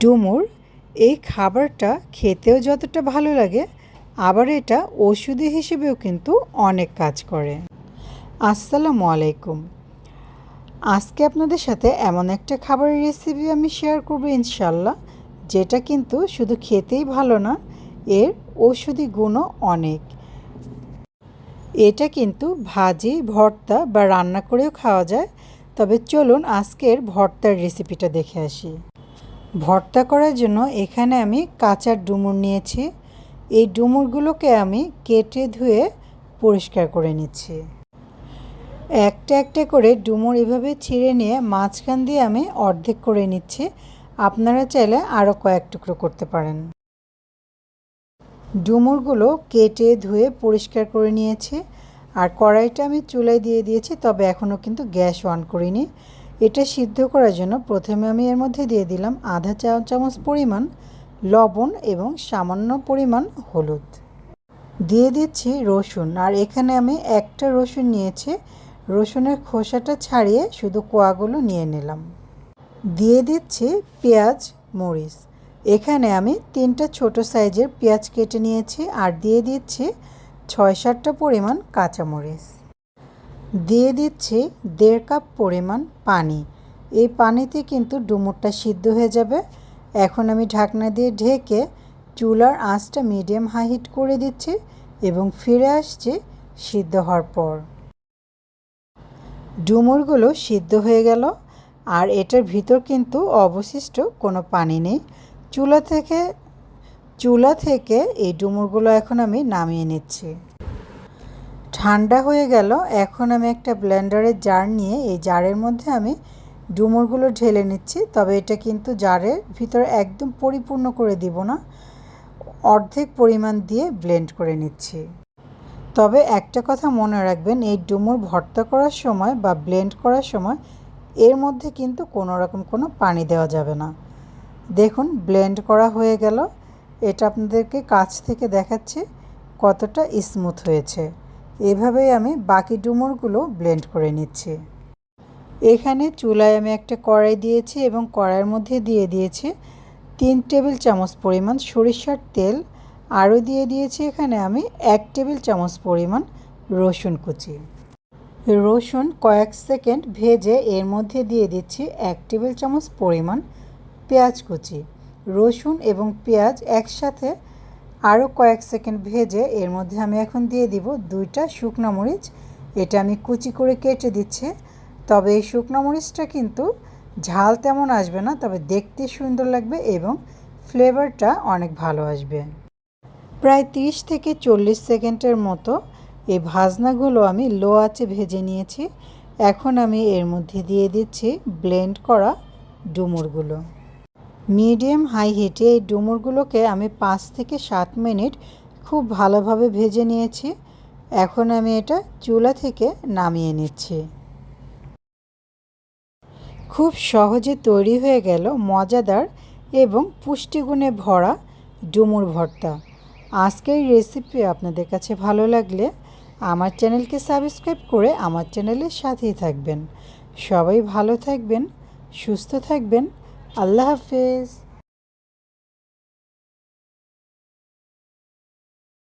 ডুমুর, এই খাবারটা খেতেও যতটা ভালো লাগে, আবার এটা ওষুধি হিসেবেও কিন্তু অনেক কাজ করে। আসসালামু আলাইকুম। আজকে আপনাদের সাথে এমন একটা খাবারের রেসিপি আমি শেয়ার করব ইনশাল্লাহ যেটা কিন্তু শুধু খেতেই ভালো না, এর ঔষধি গুণও অনেক। এটা কিন্তু ভাজি, ভর্তা বা রান্না করেও খাওয়া যায়, তবে চলুন আজকের ভর্তার রেসিপিটা দেখে আসি। ভর্তা করার জন্য এখানে আমি কাঁচা ডুমুর নিয়েছি। এই ডুমুরগুলোকে আমি কেটে ধুয়ে পরিষ্কার করে নিচ্ছি। একটা একটা করে ডুমুর এভাবে ছিঁড়ে নিয়ে মাঝখান দিয়ে আমি অর্ধেক করে নিচ্ছি। আপনারা চাইলে আরও কয়েক টুকরো করতে পারেন। ডুমুরগুলো কেটে ধুয়ে পরিষ্কার করে নিয়েছি। আর কড়াইটা আমি চুলায় দিয়ে দিয়েছি, তবে এখনও কিন্তু গ্যাস অন করিনি। এটা সিদ্ধ করার জন্য প্রথমে আমি এর মধ্যে দিয়ে দিলাম আধা চা চামচ পরিমাণ লবণ এবং সামান্য পরিমাণ হলুদ। দিয়ে দিচ্ছি রসুন আর এখানে আমি একটা রসুন নিয়েছি। রসুনের খোসাটা ছাড়িয়ে শুধু কোয়াগুলো নিয়ে নিলাম। দিয়ে দিচ্ছি পেঁয়াজ, মরিচ। এখানে আমি তিনটা ছোট সাইজের পেঁয়াজ কেটে নিয়েছি আর দিয়ে দিচ্ছি ছয় সাতটা পরিমাণ কাঁচামরিচ। দিয়ে দিচ্ছি দেড় কাপ পরিমাণ পানি। এই পানিতে কিন্তু ডুমুরটা সিদ্ধ হয়ে যাবে। এখন আমি ঢাকনা দিয়ে ঢেকে চুলার আঁচটা মিডিয়াম হাই হিট করে দিচ্ছি এবং ফিরে আসছি সিদ্ধ হওয়ার পর। ডুমুরগুলো সিদ্ধ হয়ে গেল আর এটার ভিতর কিন্তু অবশিষ্ট কোনো পানি নেই। চুলা থেকে চুলা থেকে এই ডুমুরগুলো এখন আমি নামিয়ে নিচ্ছি। ঠান্ডা হয়ে গেল। এখন আমি একটা ব্লেন্ডারের জার নিয়ে এই জারের মধ্যে আমি ডুমুরগুলো ঢেলে নিচ্ছি। তবে এটা কিন্তু জারের ভিতরে একদম পরিপূর্ণ করে দিব না। অর্ধেক পরিমাণ দিয়ে ব্লেন্ড করে নিচ্ছি। তবে একটা কথা মনে রাখবেন, এই ডুমুর ভর্তা করার সময় বা ব্লেন্ড করার সময় এর মধ্যে কিন্তু কোনো রকম কোনো পানি দেওয়া যাবে না। দেখুন ব্লেন্ড করা হয়ে গেল। এটা আপনাদেরকে কাছ থেকে দেখাচ্ছি কতটা স্মুথ হয়েছে। এভাবেই আমি বাকি ডুমুরগুলো ব্লেন্ড করে নিচ্ছি। এখানে চুলায় আমি একটা কড়াই দিয়েছি এবং কড়াইয়ের মধ্যে দিয়ে দিয়েছি তিন টেবিল চামচ পরিমাণ সরিষার তেল। আরও দিয়ে দিয়েছি এখানে আমি এক টেবিল চামচ পরিমাণ রসুন কুচি। রসুন কয়েক সেকেন্ড ভেজে এর মধ্যে দিয়ে দিচ্ছি এক টেবিল চামচ পরিমাণ পেঁয়াজ কুচি। রসুন এবং পেঁয়াজ একসাথে আরও কয়েক সেকেন্ড ভেজে এর মধ্যে আমি এখন দিয়ে দিব দুইটা শুকনো মরিচ। এটা আমি কুচি করে কেটে দিচ্ছি। তবে এই শুকনো মরিচটা কিন্তু ঝাল তেমন আসবে না, তবে দেখতে সুন্দর লাগবে এবং ফ্লেভারটা অনেক ভালো আসবে। প্রায় 30 থেকে চল্লিশ সেকেন্ডের মতো এই ভাজনাগুলো আমি লো আঁচে ভেজে নিয়েছি। এখন আমি এর মধ্যে দিয়ে দিচ্ছি ব্লেন্ড করা ডুমুরগুলো। মিডিয়াম হাই হিটে, এই ডুমুরগুলোকে আমি পাঁচ থেকে সাত মিনিট খুব ভালোভাবে ভেজে নিয়েছি। এখন আমি এটা চুলা থেকে নামিয়ে নিচ্ছি। খুব সহজে তৈরি হয়ে গেল মজাদার এবং পুষ্টিগুণে ভরা ডুমুর ভর্তা। আজকের রেসিপি আপনাদের কাছে ভালো লাগলে আমার চ্যানেলকে সাবস্ক্রাইব করে আমার চ্যানেলের সাথেই থাকবেন। সবাই ভালো থাকবেন, সুস্থ থাকবেন আল্লাহ হাফেজ